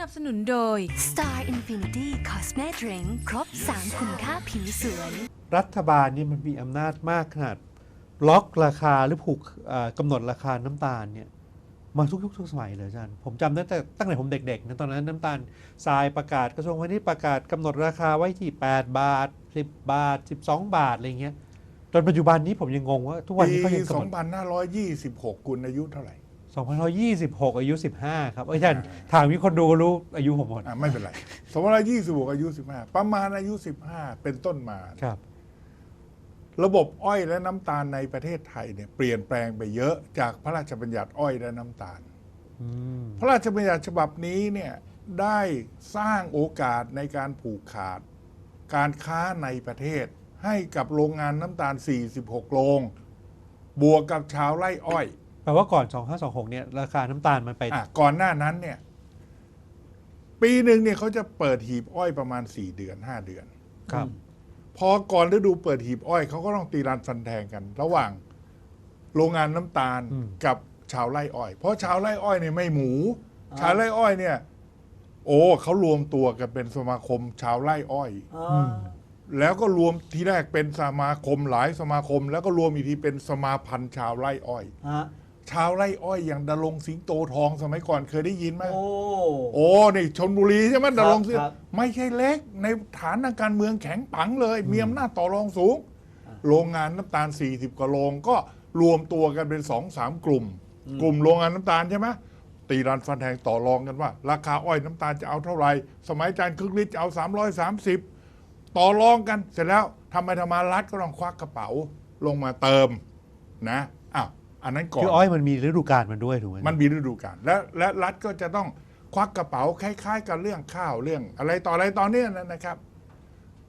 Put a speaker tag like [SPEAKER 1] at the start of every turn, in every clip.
[SPEAKER 1] นับสนุนโดย
[SPEAKER 2] Star Infinity Cosme Drink ครบ 3 คุณค่าผิวสวย
[SPEAKER 3] รัฐบาลนี่มันมีอำนาจมากขนาด ล็อกราคาหรือผูกเอ่อกำหนดราคาน้ำตาลเนี่ยมาทุกยุคทุกสมัยเลยอาจารย์ ผมจำได้แต่ตั้งแต่ผมเด็กๆนะตอนนั้นน้ำตาลทรายประกาศกระทรวงพาณิชย์ประกาศกำหนดราคาไว้ที่ 8 บาท 10 บาท 12 บาทอะไรเงี้ยจนปัจจุบันนี้ผมยังงงว่า ทุกวัน
[SPEAKER 4] ปี
[SPEAKER 3] นี้เขายังกำหนด
[SPEAKER 4] 2526 คุณอายุเท่าไหร่
[SPEAKER 3] 2526 อายุ 15 ครับเอ้ยอาจารย์ถามมีคนดูรู้อายุผมหมด
[SPEAKER 4] อะไม่เป็นไร2526 อายุ 15 ประมาณอายุ 15 เป็นต้นมา
[SPEAKER 3] ครับ
[SPEAKER 4] ระบบอ้อยและน้ำตาลในประเทศไทยเนี่ยเปลี่ยนแปลงไปเยอะจากพระราชบัญญัติอ้อยและน้ำตาล
[SPEAKER 3] อืม
[SPEAKER 4] พระราชบัญญัติฉบับนี้เนี่ยได้สร้างโอกาสในการผูกขาด การค้าในประเทศให้กับโรงงานน้ำตาล 46 โรง บวกกับชาวไร่อ้อย
[SPEAKER 3] แปลว่าก่อน 2526 เนี่ย ราคาน้ำตาลมันไป
[SPEAKER 4] อะก่อนหน้านั้นเนี่ย ปีหนึ่งเนี่ยเขาจะเปิดหีบอ้อยประมาณ4เดือน5เดือน
[SPEAKER 3] ครับ
[SPEAKER 4] พอก่อนฤดูเปิดหีบอ้อยเขาก็ต้องตีรันฟันแทงกัน ระหว่างโรงงานน้ำตาล
[SPEAKER 3] อืม
[SPEAKER 4] กับชาวไร่อ้อย เพราะชาวไร่อ้อยเนี่ยไม่หมู ชาวไร่อ้อยเนี่ย โอ้เขารวมตัวกันเป็นสมาคม ชาวไร่อ้อย
[SPEAKER 3] อืม
[SPEAKER 4] แล้วก็รวมทีแรกเป็นสมาคมหลายสมาคม แล้วก็รวมอีกทีเป็นสมาพันธ์ชาวไร่อ้อย
[SPEAKER 5] ฮะ
[SPEAKER 4] ชาวไร่อ้อยอย่างดลงสิงโตทองสมัยก่อนเคยได้ยินไหม
[SPEAKER 5] โอ้
[SPEAKER 4] โอ้นี่ชนบุรีใช่ไหมดลงสิ
[SPEAKER 5] ครับ
[SPEAKER 4] ไม่ใช่เล็ก ในฐานทางการเมืองแข็งปังเลย มีอำนาจต่อรองสูง โรงงานน้ำตาล 40 กว่าโรงก็รวมตัวกันเป็นสองสามกลุ่ม กลุ่มโรงงานน้ำตาลใช่ไหมตีรันฟันแทงต่อรองกันว่า ราคาอ้อยน้ำตาลจะเอาเท่าไหร่ สมัยอาจารย์คึกฤทธิ์จะเอา 330 ต่อรองกัน เสร็จแล้วทำไมธรรมารัฐก็ต้องควักกระเป๋าลงมาเติมนะอ้าว อันนั้นก่อน
[SPEAKER 3] คืออ้อยมันมีฤดูกาลมันด้วยถูกไหม
[SPEAKER 4] มันมีฤดูกาลและและรัฐก็จะต้องควักกระเป๋าคล้ายๆ กับเรื่องข้าวเรื่อง อะไรต่ออะไรตอนนี้นะนะครับ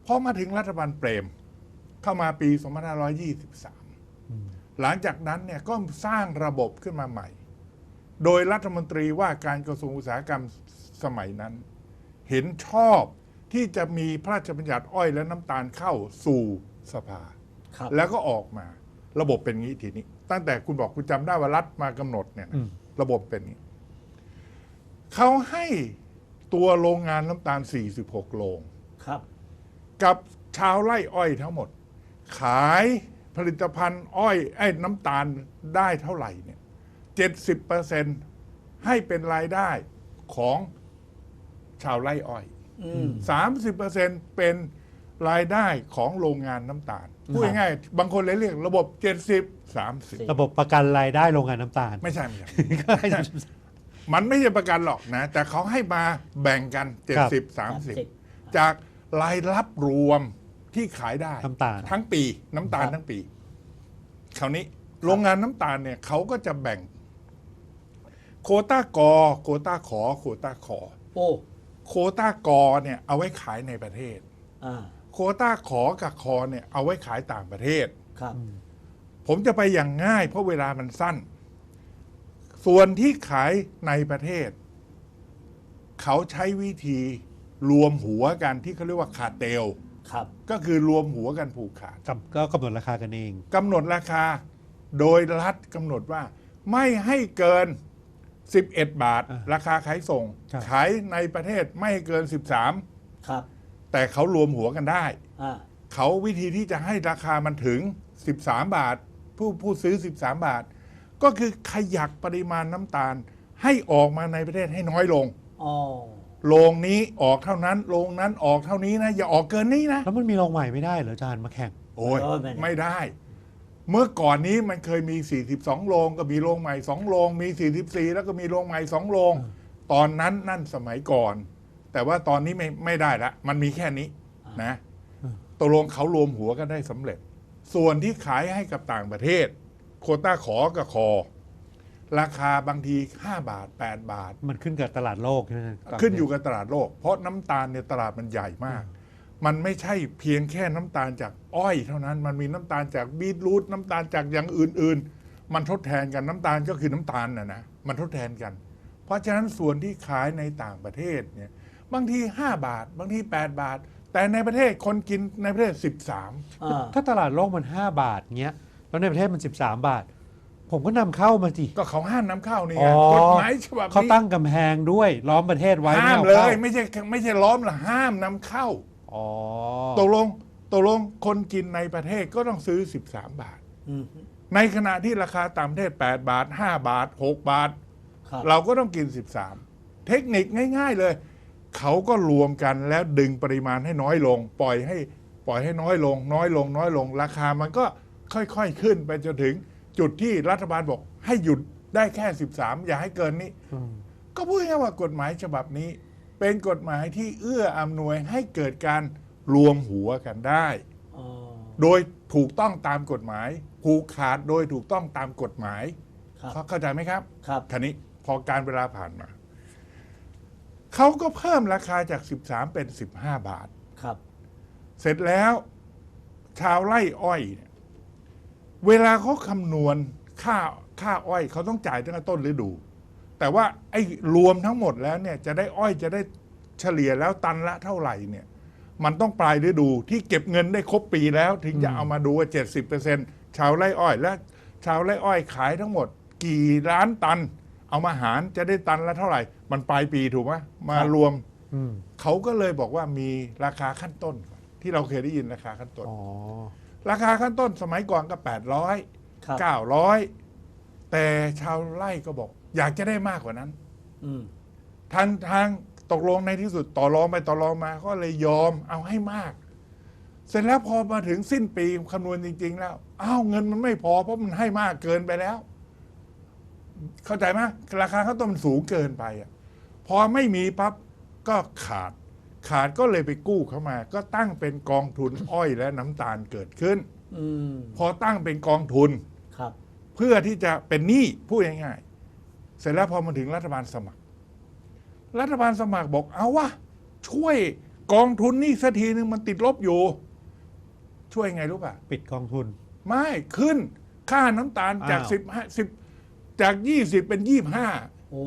[SPEAKER 4] พอมาถึงรัฐบาลเปรม เข้ามาปี 2523 หลังจากนั้นเนี่ยก็สร้างระบบขึ้นมาใหม่ โดยรัฐมนตรีว่าการกระทรวงอุตสาหกรรมสมัยนั้น เห็นชอบที่จะมีพระราชบัญญัติอ้อยและน้ำตาลเข้าสู่สภา
[SPEAKER 5] ครับ
[SPEAKER 4] แล้วก็ออกมา ระบบเป็นงี้ทีนี้ ตั้งแต่คุณบอกคุณจำได้ว่ารัฐมากำหนดเนี่ยนะ
[SPEAKER 3] อืม
[SPEAKER 4] ระบบเป็นงี้เขาให้ตัวโรงงานน้ำตาล 46 โรง
[SPEAKER 5] ครับ
[SPEAKER 4] กับชาวไร่อ้อยทั้งหมด ขายผลิตภัณฑ์อ้อยไอ้น้ำตาลได้เท่าไหร่เนี่ยเจ็ดสิบเปอร์เซ็นให้เป็นรายได้ของชาวไร่อ้อย
[SPEAKER 5] อืม
[SPEAKER 4] สามสิบเปอร์เซ็นเป็นรายได้ของโรงงานน้ำตาลพูดง่ายๆบางคนเลยเรียกระบบเจ็ดสิบ สามสิบ
[SPEAKER 3] ระบบประกันรายได้โรงงานน้ำตาล
[SPEAKER 4] ไม่ใช่ไม่ใช่มันไม่ใช่ประกันหรอกนะ แต่เขาให้มาแบ่งกัน
[SPEAKER 3] ครับ
[SPEAKER 4] 70 30จากรายรับรวมที่ขายได้
[SPEAKER 3] น้ำตาล
[SPEAKER 4] ทั้งปีน้ำตาล
[SPEAKER 5] ครับ
[SPEAKER 4] ทั้งปี คราวนี้โรงงานน้ำตาลเนี่ยเขาก็จะแบ่ง โควต้ากอ โควต้าขอ โควต้าขอ
[SPEAKER 5] โอ้
[SPEAKER 4] โควต้ากอเนี่ยเอาไว้ขายในประเทศ
[SPEAKER 5] อ่า
[SPEAKER 4] โควต้าขอกับคอเนี่ยเอาไว้ขายต่างประเทศ
[SPEAKER 5] ครับ
[SPEAKER 4] ผมจะไปอย่างง่ายเพราะเวลามันสั้น ส่วนที่ขายในประเทศ เขาใช้วิธีรวมหัวกันที่เขาเรียกว่าขาดเตล
[SPEAKER 5] ครับ
[SPEAKER 4] ก็คือรวมหัวกันผูกขาด
[SPEAKER 3] กับก็กำหนดราคากันเอง
[SPEAKER 4] กำหนดราคา โดยรัฐกำหนดว่า ไม่ให้เกิน 11 บาท
[SPEAKER 3] อ่า
[SPEAKER 4] ราคาขายส่ง
[SPEAKER 3] ครับ
[SPEAKER 4] ขายในประเทศไม่ให้เกิน
[SPEAKER 5] ครับ
[SPEAKER 4] 13 แต่เขารวมหัวกันได้
[SPEAKER 5] อ่า
[SPEAKER 4] เขาวิธีที่จะให้ราคามันถึง 13 บาท ผู้ผู้ซื้อ 13 บาท ก็คือขยักปริมาณน้ำตาลให้ออกมาในประเทศให้น้อยลง
[SPEAKER 5] อ๋อ
[SPEAKER 4] โรงนี้ออกเท่านั้นโรงนั้นออกเท่านี้นะ อย่าออกเกินนี้นะ
[SPEAKER 3] แล้วมันมีโรงใหม่ไม่ได้เหรออาจารย์มาแข่ง
[SPEAKER 4] โอ้ย
[SPEAKER 5] เออไม่ได้
[SPEAKER 4] ไม่ได้ เมื่อก่อนนี้มันเคยมี 42 โรงก็มีโรงใหม่ 2 โรงมี 44 แล้วก็มีโรงใหม่ 2 โรง ตอนนั้นนั่นสมัยก่อน แต่ว่าตอนนี้ไม่ไม่ได้ละ มันมีแค่นี้นะตกลงเขารวมหัวกันได้สำเร็จ ส่วนที่ขายให้กับต่างประเทศ โควต้าขอกับคอ ราคาบางที 5 บาท 8 บาท
[SPEAKER 3] มันขึ้นกับตลาดโลกใช่ไหม
[SPEAKER 4] ขึ้นอยู่กับตลาดโลก เพราะน้ำตาลเนี่ยตลาดมันใหญ่มาก มันไม่ใช่เพียงแค่น้ำตาลจากอ้อยเท่านั้นมันมีน้ำตาลจากบีทรูทน้ำตาลจากอย่างอื่น ๆ มันทดแทนกันน้ำตาลก็คือน้ำตาลนะนะมันทดแทนกัน เพราะฉะนั้นส่วนที่ขายในต่างประเทศเนี่ยบางที 5 บาท บางที 8 บาท แต่ในประเทศคนกินในประเทศ 13
[SPEAKER 5] อ่า
[SPEAKER 3] ถ้าตลาดโลกมัน 5 บาทเงี้ย แล้วในประเทศมัน 13 บาท ผมก็นำเข้ามาสิ
[SPEAKER 4] ก็เขาห้ามนำเข้านี่
[SPEAKER 3] อ๋
[SPEAKER 4] ไง
[SPEAKER 3] อก
[SPEAKER 4] ฎหมายฉบับ
[SPEAKER 3] เขา
[SPEAKER 4] นี้
[SPEAKER 3] ตั้งกำแพงด้วยล้อมประเทศไว้
[SPEAKER 4] ห้าม
[SPEAKER 3] ไอ
[SPEAKER 4] เลย
[SPEAKER 3] ข้
[SPEAKER 4] ไม่ใช่ไม่ใช่ล้อมละห้ามนำเข้า
[SPEAKER 3] อ๋อ
[SPEAKER 4] ตกลงตกลงคนกินในประเทศก็ต้องซื้อ 13 บาท
[SPEAKER 1] อืม
[SPEAKER 4] ในขณะที่ราคาต่างประเทศ 8 บาท 5 บาท 6 บาท
[SPEAKER 1] ครับ
[SPEAKER 4] เราก็ต้องกิน 13 เทคนิคง่าย ๆ เลย เขาก็รวมกันแล้วดึงปริมาณให้น้อยลง ปล่อยให้ปล่อยให้น้อยลง น้อยลง น้อยลง ราคามันก็ค่อยๆขึ้นไปจนถึงจุดที่รัฐบาลบอกให้หยุดได้แค่ 13 อย่าให้เกินนี้
[SPEAKER 3] อืม
[SPEAKER 4] ก็พูดง่ายๆว่ากฎหมายฉบับนี้ เป็นกฎหมายที่เอื้ออำนวยให้เกิดการรวมหัวกันได้
[SPEAKER 1] อ๋อ
[SPEAKER 4] โดยถูกต้องตามกฎหมายผูกขาดโดยถูกต้องตามกฎหมาย
[SPEAKER 1] ครับ
[SPEAKER 4] เขาเข้าใจไหมครับ
[SPEAKER 1] ครับ
[SPEAKER 4] คันนี้พอการเวลาผ่านมา เขาก็เพิ่มราคาจาก 13 เป็น 15 บาท
[SPEAKER 1] ครับ
[SPEAKER 4] เสร็จแล้วชาวไร่อ้อยเนี่ยเวลาเขาคำนวณค่าค่าอ้อยเขาต้องจ่ายตั้งแต่ต้นฤดู แต่ว่าไอ้รวมทั้งหมดแล้วเนี่ยจะได้อ้อยจะได้เฉลี่ยแล้วตันละเท่าไหร่เนี่ย มันต้องปลายฤดูที่เก็บเงินได้ครบปีแล้ว ถึงจะเอามาดูว่า 70%ชาวไร่อ้อยและ ชาวไร่อ้อยขายทั้งหมด กี่ล้านตัน เอามาหารจะได้ตันละเท่าไหร่ มันปลายปีถูกไหมมารวม
[SPEAKER 3] อืม
[SPEAKER 4] เขาก็เลยบอกว่ามีราคาขั้นต้นก่อนที่เราเคยได้ยินราคาขั้นต้น
[SPEAKER 3] อ๋อ
[SPEAKER 4] ราคาขั้นต้นสมัยก่อนก็
[SPEAKER 1] ครับ
[SPEAKER 4] 800 900 แต่ชาวไร่ก็บอก อยากจะได้มากกว่านั้น
[SPEAKER 1] อืม
[SPEAKER 4] ทางทางตกลงในที่สุดต่อรองไปต่อรองมาก็เลยยอมเอาให้มาก เสร็จแล้วพอมาถึงสิ้นปีคำนวณจริง ๆ แล้วอ้าวเงินมันไม่พอเพราะมันให้มากเกินไปแล้ว เข้าใจไหมราคาข้าวต้มมันสูงเกินไปอะพอไม่มีปั๊บก็ขาด ขาดก็เลยไปกู้เข้ามา ก็ตั้งเป็นกองทุนอ้อยและน้ำตาลเกิดขึ้น
[SPEAKER 1] อืม
[SPEAKER 4] พอตั้งเป็นกองทุน
[SPEAKER 1] ครับ
[SPEAKER 4] เพื่อที่จะเป็นหนี้พูดง่ายๆเสร็จแล้วพอมาถึงรัฐบาลสมัคร รัฐบาลสมัครบอกเอาวะช่วยกองทุนนี่สักทีหนึ่งมันติดลบอยู่ ช่วยไงรู้ป่ะ
[SPEAKER 3] ปิดกองทุน
[SPEAKER 4] ไม่ขึ้นค่าน้ำตาลจาก
[SPEAKER 3] อ้าว
[SPEAKER 4] สิบห้าสิบ จากยี่สิบเป็นยี่ห้า
[SPEAKER 1] โอ้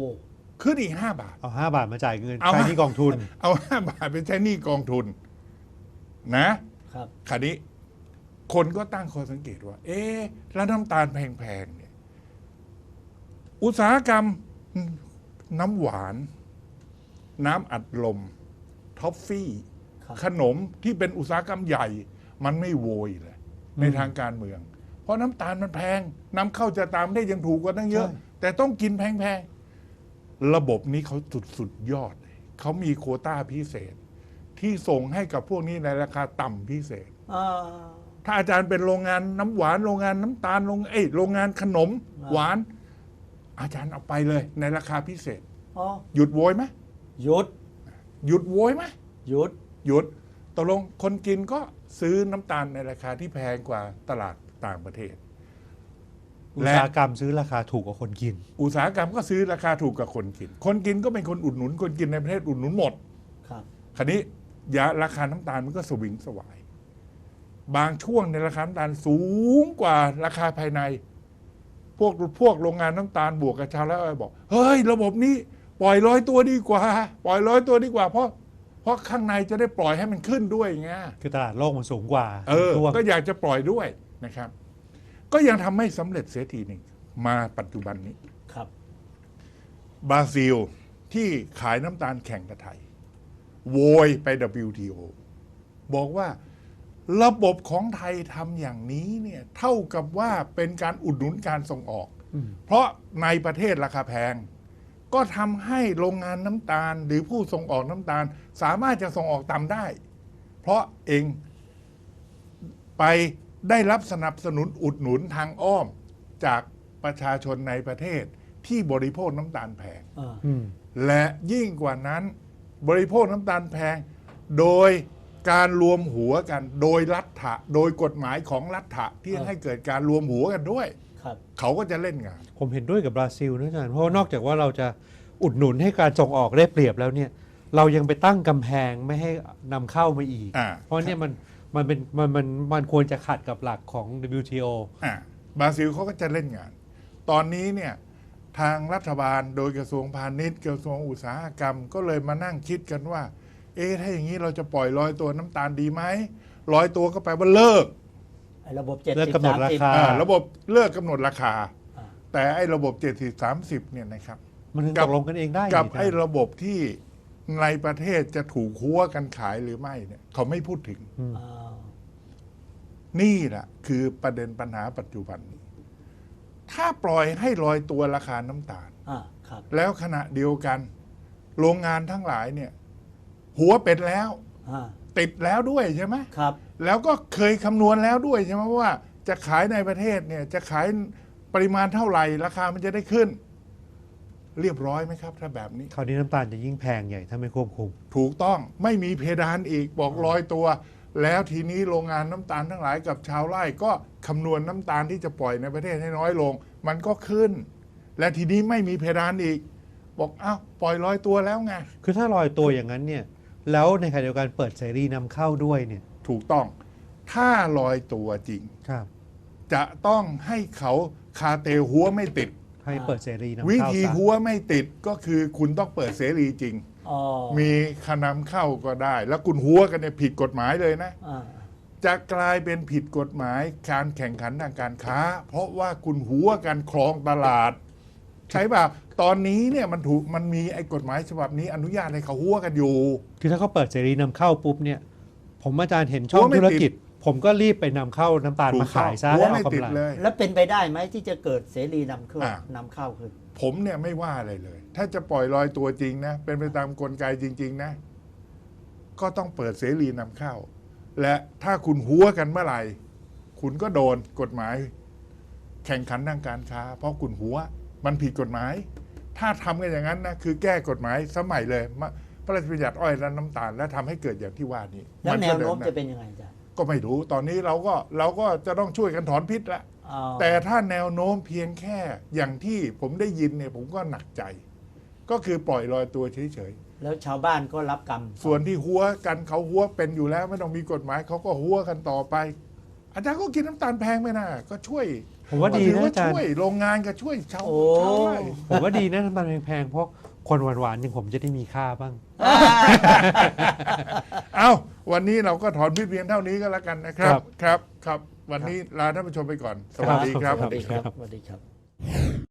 [SPEAKER 4] ขึ้นอีกห้าบาท
[SPEAKER 3] เอาห้าบาทมาจ่ายเงิน
[SPEAKER 4] เอา
[SPEAKER 3] ใช้ที่กองทุน
[SPEAKER 4] เอาห้าบาทเป็นใช้หนี้กองทุน นะ
[SPEAKER 1] ครับ
[SPEAKER 4] คราวนี้คนก็ตั้งข้อสังเกตว่า เอ๊ะแล้วน้ำตาลแพงๆเนี่ย อุตสาหกรรมน้ำหวาน น้ำอัดลม ท็อฟฟี่
[SPEAKER 1] ครับ
[SPEAKER 4] ขนมที่เป็นอุตสาหกรรมใหญ่ มันไม่โวยเลยในทางการเมืองเพ ราะน้ำตาลมันแพงน้ำเข้าจะตามได้ยังถูกกว่าตั้งเยอะ
[SPEAKER 3] ใช่
[SPEAKER 4] แต่ต้องกินแพงๆ ระบบนี้เขาสุดสุดยอดเลยเขามีโควต้าพิเศษ ที่ส่งให้กับพวกนี้ในราคาต่ำพิเศษ
[SPEAKER 1] อ่า
[SPEAKER 4] ถ้าอาจารย์เป็นโรงงานน้ำหวานโรงงานน้ำตาลโรงเอ้ยโรงงานขนม
[SPEAKER 1] อ่า
[SPEAKER 4] หวาน อาจารย์เอาไปเลย ในราคาพิเศษ
[SPEAKER 1] อ๋อ
[SPEAKER 4] หยุดโวยไหม
[SPEAKER 1] หยุด
[SPEAKER 4] หยุดโวยไหม
[SPEAKER 1] หยุด
[SPEAKER 4] หยุดตกลงคนกินก็ซื้อน้ำตาลในราคาที่แพงกว่าตลาด ต่างประเทศ
[SPEAKER 3] อุต
[SPEAKER 4] และ
[SPEAKER 3] สาหกรรมซื้อราคาถูกกว่าคนกิน
[SPEAKER 4] อุตสาหกรรมก็ซื้อราคาถูกกับคนกิน คนกินก็เป็นคนอุดหนุน คนกินในประเทศอุดหนุนหมด
[SPEAKER 1] ครับ
[SPEAKER 4] คราวนี้ยาราคาน้ำตาลมันก็สวิงสวาย บางช่วงในราคาน้ำตาลสูงกว่าราคาภายใน พวกพวกโรงงานน้ำตาลบวกกับชาวไร่อ้อยบอก เฮ้ย ระบบนี้ปล่อยร้อยตัวดีกว่า ปล่อยร้อยตัวดีกว่า เพราะเพราะข้างในจะได้ปล่อยให้มันขึ้นด้วยไง
[SPEAKER 3] คือตลาดโลกมันสูงกว่า
[SPEAKER 4] เออ
[SPEAKER 3] ช่วง
[SPEAKER 4] ก็อยากจะปล่อยด้วย นะครับ ก็ยังทำไม่สำเร็จเสียทีหนึ่งมาปัจจุบันนี้
[SPEAKER 1] ครับ
[SPEAKER 4] บราซิลที่ขายน้ำตาลแข่งกับไทย โวยไป WTO บอกว่าระบบของไทยทำอย่างนี้เนี่ยเท่ากับว่าเป็นการอุดหนุนการส่งออก
[SPEAKER 3] อืม
[SPEAKER 4] เพราะในประเทศราคาแพง ก็ทำให้โรงงานน้ำตาลหรือผู้ส่งออกน้ำตาล สามารถจะส่งออกต่ำได้ เพราะเองไป ได้รับสนับสนุนอุดหนุนทางอ้อมจากประชาชนในประเทศที่บริโภคน้ำตาลแพง
[SPEAKER 1] อ่า
[SPEAKER 3] อืม
[SPEAKER 4] และยิ่งกว่านั้น บริโภคน้ำตาลแพง โดยการรวมหัวกัน โดยรัฐะโดยกฎหมายของรัฐะที่
[SPEAKER 1] อ่า
[SPEAKER 4] ให้เกิดการรวมหัวกันด้วย
[SPEAKER 1] ครับ
[SPEAKER 4] เขาก็จะเล่นงาน
[SPEAKER 3] ผมเห็นด้วยกับบราซิลนะอาจารย์เพราะว่านอกจากว่าเราจะอุดหนุนให้การส่งออกได้เปรียบแล้วเนี่ย เรายังไปตั้งกำแพงไม่ให้นำเข้ามาอีก
[SPEAKER 4] อ่า
[SPEAKER 3] เพราะเนี่ยมัน มันเป็นมันมันมันควรจะขัดกับหลักของ WTO
[SPEAKER 4] อ่าบราซิลเขาก็จะเล่นงาน ตอนนี้เนี่ยทางรัฐบาลโดยกระทรวงพาณิชย์กระทรวงอุตสาหกรรม ก็เลยมานั่งคิดกันว่า เอ๊ะถ้าอย่างนี้เราจะปล่อยลอยตัวน้ำตาลดีไหมลอยตัวก็แปลว่าเลิก
[SPEAKER 1] ไอ้ระบบเจ็ด
[SPEAKER 3] เลิก
[SPEAKER 1] สิบ
[SPEAKER 3] กำหนด
[SPEAKER 1] สาม
[SPEAKER 3] รา
[SPEAKER 1] สิบ
[SPEAKER 3] คา
[SPEAKER 4] อ่าระบบเลิกกำหนดราคา
[SPEAKER 1] อ่า
[SPEAKER 4] แต่ไอ้ระบบ 70 30เนี่ยนะครับ
[SPEAKER 3] มันถึง
[SPEAKER 4] กั
[SPEAKER 3] ต
[SPEAKER 4] บ
[SPEAKER 3] กลงกันเองได้
[SPEAKER 4] กับ
[SPEAKER 3] นี่
[SPEAKER 4] ไอ้
[SPEAKER 3] ท่าน
[SPEAKER 4] ระบบที่ ในประเทศจะถูกหัวกันขายหรือไม่เนี่ยเขาไม่พูดถึง
[SPEAKER 1] อ้าว
[SPEAKER 4] นี่แหละคือประเด็นปัญหาปัจจุบันนี้ถ้าปล่อยให้ลอยตัวราคาน้ำตาล
[SPEAKER 1] อ่าครับ
[SPEAKER 4] แล้วขณะเดียวกัน โรงงานทั้งหลายเนี่ย หัวเป็ดแล้ว
[SPEAKER 1] อ่า
[SPEAKER 4] ติดแล้วด้วยใช่ไหม
[SPEAKER 1] ครับ
[SPEAKER 4] แล้วก็เคยคำนวณแล้วด้วยใช่ไหมว่า จะขายในประเทศเนี่ยจะขายปริมาณเท่าไหร่ราคามันจะได้ขึ้น เรียบร้อยไหมครับ ถ้าแบบนี้
[SPEAKER 3] คราวนี้น้ำตาลจะยิ่งแพงใหญ่ถ้าไม่ควบคุม
[SPEAKER 4] ถูกต้องไม่มีเพดานอีกบอกลอยตัว แล้วทีนี้โรงงานน้ำตาลทั้งหลายกับชาวไร่ก็คำนวณน้ำตาลที่จะปล่อยในประเทศให้น้อยลง มันก็ขึ้น และทีนี้ไม่มีเพดานอีก บอกอ้าวปล่อยลอยตัวแล้วไง
[SPEAKER 3] คือถ้าลอยตัวอย่างนั้นเนี่ยแล้วในขณะเดียวกันเปิดเสรีนำเข้าด้วยเนี่ย
[SPEAKER 4] ถูกต้อง ถ้าลอยตัวจริง
[SPEAKER 3] ครับ
[SPEAKER 4] จะต้องให้เขาคาเตลหัวไม่ติด
[SPEAKER 3] ให้เปิดเสรีนำเข้า
[SPEAKER 4] วิธี
[SPEAKER 3] ซะ
[SPEAKER 4] หัวไม่ติดก็คือคุณต้องเปิดเสรีจริง
[SPEAKER 1] อ๋อ
[SPEAKER 4] มีขนำเข้าก็ได้ แล้วคุณหัวกันเนี่ยผิดกฎหมายเลยนะ
[SPEAKER 1] อ่า
[SPEAKER 4] จะกลายเป็นผิดกฎหมายการแข่งขันทางการค้า เพราะว่าคุณหัวกันครองตลาด ใช่ป่ะตอนนี้เนี่ยมันถูกมันมีไอ้กฎหมายฉบับนี้อนุญาตให้เขาหัวกันอยู่
[SPEAKER 3] คือถ้าเขาเปิดเสรีนำเข้าปุ๊บเนี่ย ผมอาจารย์เห็นช่อง
[SPEAKER 4] หัวไม่
[SPEAKER 3] ธุร
[SPEAKER 4] ติด
[SPEAKER 3] กิจ ผมก็รีบไปนำเข้าน้ำตาล
[SPEAKER 4] ถู
[SPEAKER 3] มาก
[SPEAKER 4] ต้อ
[SPEAKER 3] ขางยซะ
[SPEAKER 4] หัว
[SPEAKER 3] แล้ว
[SPEAKER 4] ไม่
[SPEAKER 3] เอา
[SPEAKER 4] ติด
[SPEAKER 3] กำไร
[SPEAKER 4] เลย
[SPEAKER 1] แล้วเป็นไปได้ไหมที่จะเกิดเสรีนำเข้า
[SPEAKER 4] อะ
[SPEAKER 1] นำเข้าคือ
[SPEAKER 4] ผมเนี่ยไม่ว่าอะไรเลย ถ้าจะปล่อยลอยตัวจริงนะ เป็นไปตามกลไกจริง ๆ นะ ก็ต้องเปิดเสรีนำเข้า และถ้าคุณหัวกันเมื่อไหร่ คุณก็โดนกฎหมาย แข่งขันทางการค้า เพราะคุณหัวมันผิดกฎหมาย ถ้าทำกันอย่างนั้นนะคือแก้กฎหมายสมัยเลยมาพระราชบัญญัติอ้อยและน้ำตาล และทำให้เกิดอย่างที่ว่านี้
[SPEAKER 1] แล้วแน
[SPEAKER 4] ก็
[SPEAKER 1] ว
[SPEAKER 4] เดิ
[SPEAKER 1] โน้ม
[SPEAKER 4] หา
[SPEAKER 1] จะเป็นยังไงอาจ๊ะ
[SPEAKER 4] ก็ไม่รู้ตอนนี้เราก็เราก็จะต้องช่วยกันถอนพิษละ
[SPEAKER 1] อ๋อ
[SPEAKER 4] แต่ถ้าแนวโน้มเพียงแค่อย่างที่ผมได้ยินเนี่ยผมก็หนักใจ ก็คือปล่อยลอยตัวเฉย
[SPEAKER 1] แล้วชาวบ้านก็รับกรรม
[SPEAKER 4] ๆส่วนที่หัวกันเขาหัวเป็นอยู่แล้วไม่ต้องมีกฎหมายเขาก็หัวกันต่อไป อาจารย์ก็กินน้ำตาลแพงไปนะก็ช่วย
[SPEAKER 3] ผมว่าดี
[SPEAKER 4] ถื
[SPEAKER 3] นะ
[SPEAKER 4] ว่า
[SPEAKER 3] อาจารย์
[SPEAKER 4] ช่วยโรงงานก็ช่วยชาว
[SPEAKER 1] โอ้
[SPEAKER 4] ชาวไร่
[SPEAKER 3] ผมว่าดีนะน้ำตาลแพงๆเพราะ คนหวานๆอย่างผมจะได้มีค่าบ้าง
[SPEAKER 4] เอาวันนี้เราก็ถอนพิษเพียงเท่านี้ก็แล้วกันนะครั
[SPEAKER 3] ครับ บ
[SPEAKER 4] ครับ ครับ วันนี้ลาท่านผู้ชมไปก่อน สวัสดีครับ
[SPEAKER 3] ครับ
[SPEAKER 1] สวัสดีครับ สวัสดีครับ